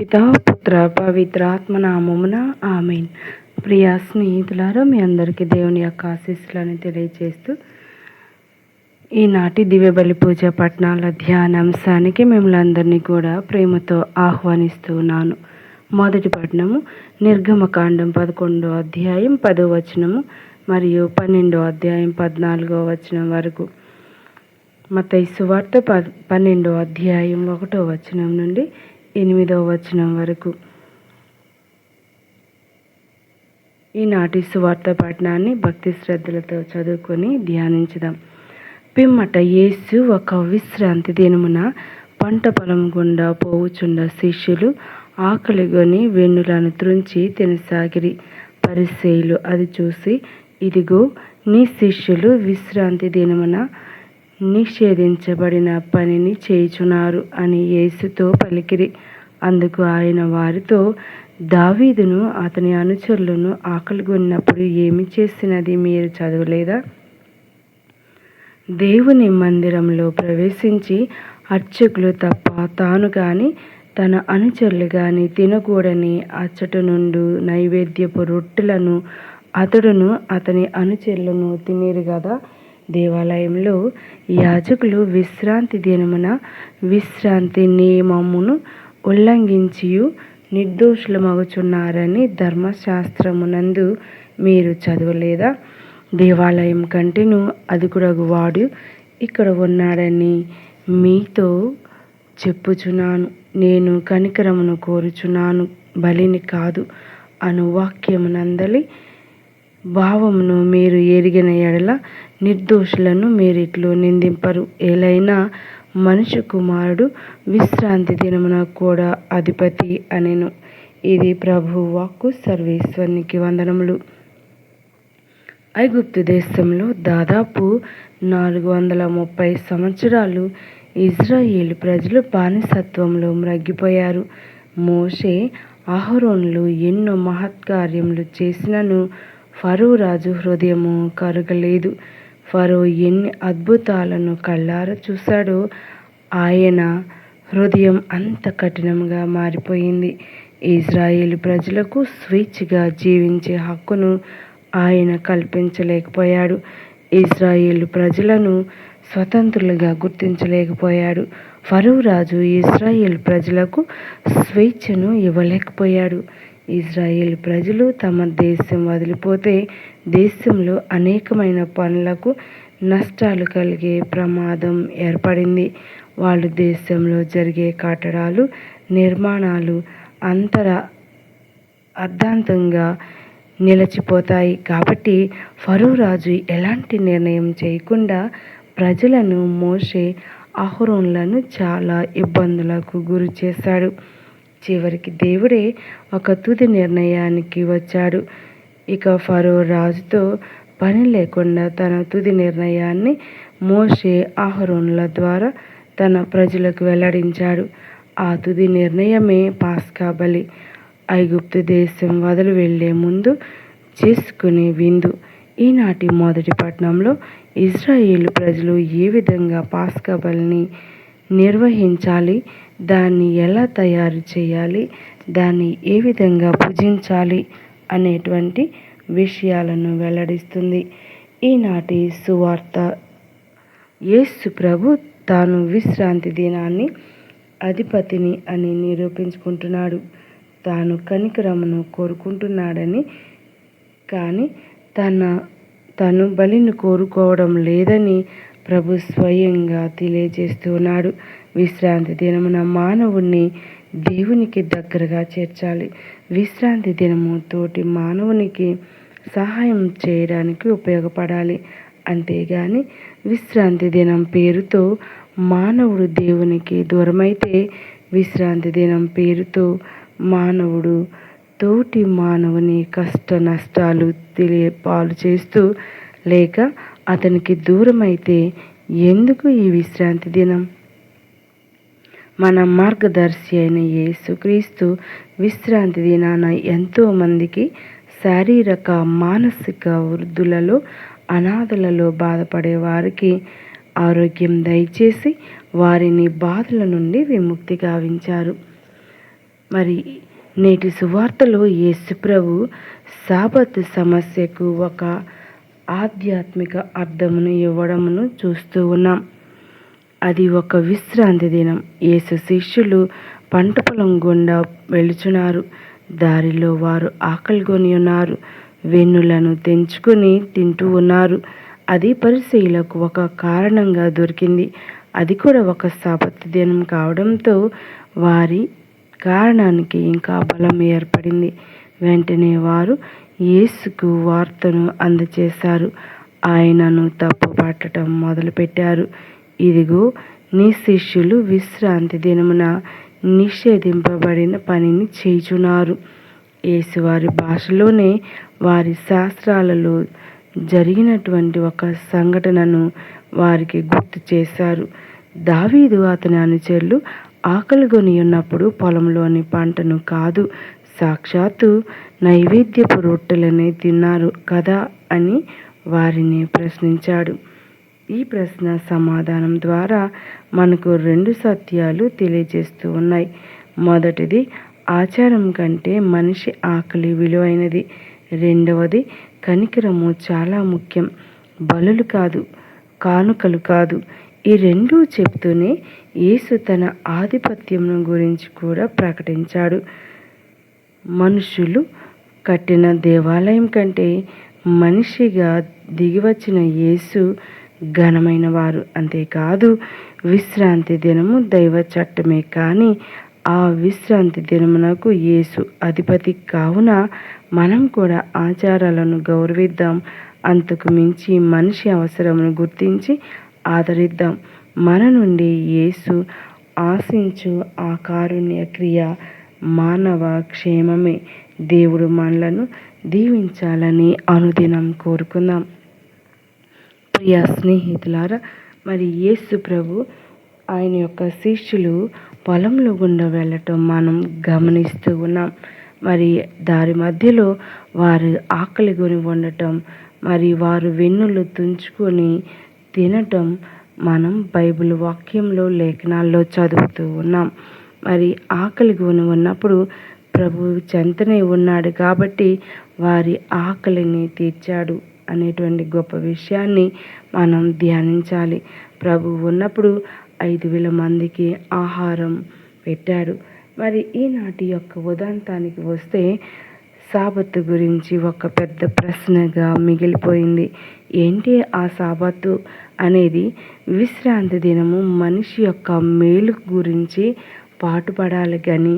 పితా పుత్ర పవిత్ర ఆత్మనామమున ఆమెన్. ప్రియ స్నేహితులారా మీ అందరికీ దేవుని యొక్క ఆశీస్సులను తెలియజేస్తూ ఈనాటి దివ్యబలి పూజ పట్టణాల ధ్యానాంశానికి మిమ్మల్ని అందరినీ కూడా ప్రేమతో ఆహ్వానిస్తున్నాను మొదటి పట్టణము నిర్గమకాండం పదకొండో అధ్యాయం పదో వచనము మరియు పన్నెండో అధ్యాయం పద్నాలుగో వచనం వరకు. మత సువార్త ప పన్నెండో అధ్యాయం ఒకటో వచనం నుండి ఎనిమిదో వచనం వరకు. ఈనాటి సువార్త పట్టణాన్ని భక్తి శ్రద్ధలతో చదువుకొని ధ్యానించుదాం. పిమ్మట యేసు ఒక విశ్రాంతి దినమున పంట పొలం గుండా పోవుచుండ శిష్యులు ఆకలిగొని వెన్నులను త్రుంచి తినసాగిరి. పరిశైలు అది చూసి ఇదిగో నీ శిష్యులు విశ్రాంతి దినమున నిషేధించబడిన పనిని చేయుచున్నారు అని యేసుతో పలికిరి. అందుకు ఆయన వారితో దావీదును అతని అనుచరులను ఆకలిగొన్నప్పుడు ఏమి చేసినది? మీరు చదవలేదా? దేవుని మందిరంలో ప్రవేశించి అర్చకులు తప్ప తాను కానీ తన అనుచరులు కానీ తినకూడని అచ్చట నుండి నైవేద్యపు రొట్టెలను అతడును అతని అనుచరులను తినేరు కదా దేవాలయంలో యాజకులు విశ్రాంతి దినమున విశ్రాంతి నియమమును ఉల్లంఘించి నిర్దోషులమగుచున్నారని ధర్మశాస్త్రమునందు మీరు చదవలేదా? దేవాలయం కంటేను అధికుడగు వాడు ఇక్కడ ఉన్నాడని మీతో చెప్పుచున్నాను. నేను కనికరమును కోరుచున్నాను. బలిని కాదు అను వాక్యమునందలి భావమును మీరు ఎరిగిన ఎడల నిర్దోషులను మీరిట్లు నిందింపరు. ఏలైనా మనిషి కుమారుడు విశ్రాంతి దినమున కూడా అధిపతి అనెను. ఇది ప్రభు వాక్కు సర్వేశ్వరునికి వందనములు. ఐగుప్తు దేశంలో దాదాపు నాలుగు వందల ముప్పై సంవత్సరాలు ఇజ్రాయేల్ ప్రజలు బానిసత్వంలో మ్రగ్గిపోయారు మోషే అహరోన్లు ఎన్నో మహత్కార్యములు చేసినను ఫరో రాజు హృదయము కరగలేదు. ఫరో ఎన్ని అద్భుతాలను కళ్ళార చూశాడో ఆయన హృదయం అంత కఠినంగా మారిపోయింది. ఇజ్రాయేల్ ప్రజలకు స్వేచ్ఛగా జీవించే హక్కును ఆయన కల్పించలేకపోయాడు. ఇజ్రాయేల్ ప్రజలను స్వతంత్రులుగా గుర్తించలేకపోయాడు. ఫరో రాజు ఇజ్రాయేల్ ప్రజలకు స్వేచ్ఛను ఇవ్వలేకపోయాడు. ఇజ్రాయేల్ ప్రజలు తమ దేశం వదిలిపోతే దేశంలో అనేకమైన పనులకు నష్టాలు కలిగే ప్రమాదం ఏర్పడింది. వాళ్ళు దేశంలో జరిగే కట్టడాలు నిర్మాణాలు అంతర అర్ధాంతంగా నిలిచిపోతాయి. కాబట్టి ఫరో రాజు ఎలాంటి నిర్ణయం చేయకుండా ప్రజలను మోసే అహరోన్లను చాలా ఇబ్బందులకు గురి చేశాడు చివరికి దేవుడే ఒక తుది నిర్ణయానికి వచ్చాడు. ఇక ఫరో రాజుతో పని లేకుండా తన తుది నిర్ణయాన్ని మోసే ఆహరోన్ల ద్వారా తన ప్రజలకు వెల్లడించాడు. ఆ తుది నిర్ణయమే పాస్కా బలి. ఐగుప్తు దేశం వదిలి వెళ్ళే ముందు చేసుకునే విందు. ఈనాటి మొదటి పట్టణంలో ఇజ్రాయేల్ ప్రజలు ఏ విధంగా పాస్కా బలిని నిర్వహించాలి. దాన్ని ఎలా తయారు చేయాలి? దాన్ని ఏ విధంగా పూజించాలి? అనేటువంటి విషయాలను వెల్లడిస్తుంది. ఈనాటి సువార్త. యేసు ప్రభు తాను విశ్రాంతి దినాన్ని అధిపతిని అని నిరూపించుకుంటున్నాడు. తాను కనికరమును కోరుకుంటున్నాడని. కానీ తన తను బలిని కోరుకోవడం లేదని ప్రభు స్వయంగా తెలియజేస్తున్నాడు. విశ్రాంతి దినమున మానవుణ్ణి దేవునికి దగ్గరగా చేర్చాలి. విశ్రాంతి దినము తోటి మానవునికి సహాయం చేయడానికి ఉపయోగపడాలి. అంతేగాని విశ్రాంతి దినం పేరుతో మానవుడు దేవునికి దూరమైతే విశ్రాంతి దినం పేరుతో మానవుడు తోటి మానవుని కష్ట నష్టాలు తెలియ పాలు చేస్తూ లేక అతనికి దూరమైతే ఎందుకు ఈ విశ్రాంతి దినం? మన మార్గదర్శి అయిన యేసుక్రీస్తు విశ్రాంతి దినాన ఎంతోమందికి శారీరక మానసిక వృద్ధులలో అనాథలలో బాధపడే వారికి ఆరోగ్యం దయచేసి వారిని బాధల నుండి విముక్తి గావించారు. మరి నేటి సువార్తలో యేసుప్రభు సాబత్ సమస్యకు ఒక ఆధ్యాత్మిక అర్థమును ఇవ్వడమును చూస్తూ ఉన్నాం. అది ఒక విశ్రాంతి దినం. యేసు శిష్యులు పంట పొలం గుండా వెళుచున్నారు దారిలో వారు ఆకలిగొని ఉన్నారు. వెన్నులను తెంచుకొని తింటూ ఉన్నారు. అది పరిశీలకు ఒక కారణంగా దొరికింది. అది కూడా ఒక సాపత్తి దినం కావడంతో వారి కారణానికి ఇంకా బలం ఏర్పడింది. వెంటనే వారు యేసుకు వార్తను అందచేశారు. ఆయనను తప్పుపట్టడం మొదలుపెట్టారు. ఇదిగో నీ శిష్యులు విశ్రాంతి దినమున నిషేధింపబడిన పనిని చేయుచున్నారు. యేసువారి భాషలోనే వారి శాస్త్రాలలో జరిగినటువంటి ఒక సంఘటనను వారికి గుర్తు చేశారు. దావీదు అతని అనుచరులు ఆకలిగొని ఉన్నప్పుడు పొలంలోని పంటను కాదు సాక్షాత్తు నైవేద్యపు రొట్టెలనే తిన్నారు కదా అని వారిని ప్రశ్నించాడు. ఈ ప్రశ్న సమాధానం ద్వారా మనకు రెండు సత్యాలు తెలియజేస్తూ ఉన్నాయి. మొదటిది ఆచారం కంటే మనిషి ఆకలి విలువైనది. రెండవది కనికరము చాలా ముఖ్యం. బలులు కాదు కానుకలు కాదు. ఈ రెండూ చెప్తూనే యేసు తన ఆధిపత్యం గురించి కూడా ప్రకటించాడు. మనుషులు కట్టిన దేవాలయం కంటే మనిషిగా దిగివచ్చిన యేసు ఘనమైన వారు అంతేకాదు విశ్రాంతి దినము దైవ చట్టమే. కానీ ఆ విశ్రాంతి దినమునకు యేసు అధిపతి కావున మనం కూడా ఆచారాలను గౌరవిద్దాం. అంతకు మించి మనిషి అవసరమును గుర్తించి ఆదరిద్దాం. మన నుండి యేసు ఆశించు ఆ కారుణ్య క్రియ మానవ క్షేమమే. దేవుడు మనలను దీవించాలని అనుదినం కోరుకుందాం. ప్రియ స్నేహితులారా మరి యేసు ప్రభు ఆయన యొక్క శిష్యులు పొలంలో గుండా వెళ్ళటం మనం గమనిస్తూ ఉన్నాం. మరి దారి మధ్యలో వారు ఆకలి కొని ఉండటం మరి వారు వెన్నులు తుంచుకొని తినటం మనం బైబిల్ వాక్యంలో లేఖనాల్లో చదువుతూ ఉన్నాం. మరి ఆకలి కొని ఉన్నప్పుడు ప్రభు చెంతనే ఉన్నాడు కాబట్టి వారి ఆకలిని తీర్చాడు అనేటువంటి గొప్ప విషయాన్ని మనం ధ్యానించాలి. ప్రభు ఉన్నప్పుడు ఐదు వేల మందికి ఆహారం పెట్టాడు. మరి ఈనాటి యొక్క ఉదాంతానికి వస్తే సాబత్తు గురించి ఒక పెద్ద ప్రశ్నగా మిగిలిపోయింది. ఏంటి ఆ సాబత్తు? అనేది విశ్రాంతి దినము మనిషి యొక్క మేలు గురించి పాటుపడాలి కానీ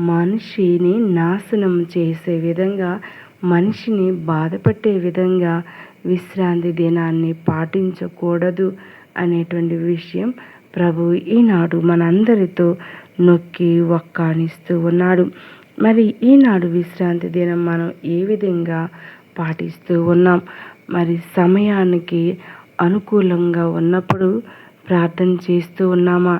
మనిషిని నాశనం చేసే విధంగా మనిషిని బాధపెట్టే విధంగా విశ్రాంతి దినాన్ని పాటించకూడదు అనేటువంటి విషయం ప్రభు ఈనాడు మనందరితో నొక్కి ఒక్కానిస్తూ ఉన్నాడు. మరి ఈనాడు విశ్రాంతి దినం మనం ఏ విధంగా పాటిస్తూ ఉన్నాం? మరి సమయానికి అనుకూలంగా ఉన్నప్పుడు ప్రార్థన చేస్తూ ఉన్నామా?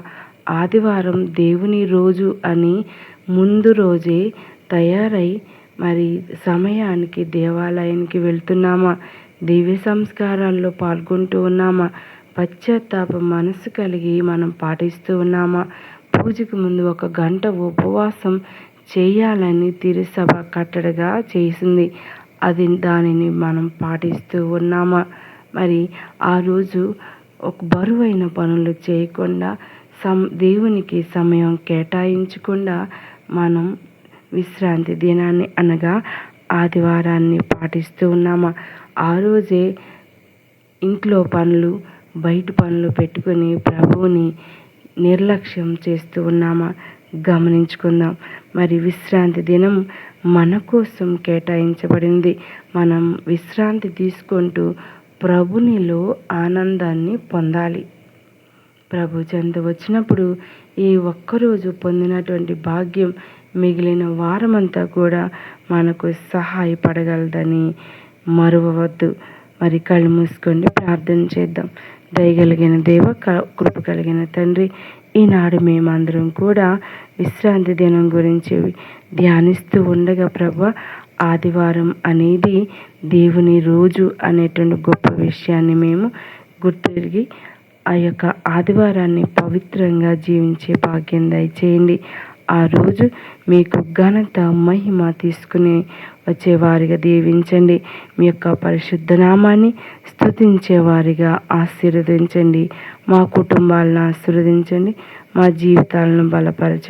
ఆదివారం దేవుని రోజు అని ముందు రోజే తయారై మరి సమయానికి దేవాలయానికి వెళ్తున్నామా? దివ్య సంస్కారాల్లో పాల్గొంటూ ఉన్నామా? పశ్చాత్తాప మనసు కలిగి మనం పాటిస్తూ ఉన్నామా? పూజకు ముందు ఒక గంట ఉపవాసం చేయాలని తిరుసభ కట్టడగా చేసింది. అది దానిని మనం పాటిస్తూ ఉన్నామా? మరి ఆ రోజు ఒక బరువైన పనులు చేయకుండా సం దేవునికి సమయం కేటాయించకుండా మనం విశ్రాంతి దినాన్ని అనగా ఆదివారాన్ని పాటిస్తూ ఉన్నామా? ఆ రోజే ఇంట్లో పనులు బయట పనులు పెట్టుకుని ప్రభువుని నిర్లక్ష్యం చేస్తూ ఉన్నామా? గమనించుకుందాం. మరి విశ్రాంతి దినం మన కోసం కేటాయించబడింది. మనం విశ్రాంతి తీసుకుంటూ ప్రభునిలో ఆనందాన్ని పొందాలి. ప్రభు చెంత వచ్చినప్పుడు ఈ ఒక్కరోజు పొందినటువంటి భాగ్యం మిగిలిన వారమంతా కూడా మనకు సహాయపడగలదని మరువవద్దు. మరి కళ్ళు మూసుకోండి ప్రార్థన చేద్దాం. దయగలిగిన దేవ కృప కలిగిన తండ్రి ఈనాడు మేమందరం కూడా విశ్రాంతి దినం గురించి ధ్యానిస్తూ ఉండగా ప్రభ ఆదివారం అనేది దేవుని రోజు అనేటువంటి గొప్ప విషయాన్ని మేము గుర్తిరిగి ఆ యొక్క ఆదివారాన్ని పవిత్రంగా జీవించే భాగ్యం దయచేయండి. ఆ రోజు మీకు ఘనత మహిమ తీసుకుని వచ్చేవారిగా దీవించండి. మీ యొక్క పరిశుద్ధ నామాన్ని స్థుతించేవారిగా ఆశీర్వదించండి. మా కుటుంబాలను ఆశీర్వదించండి. మా జీవితాలను బలపరచండి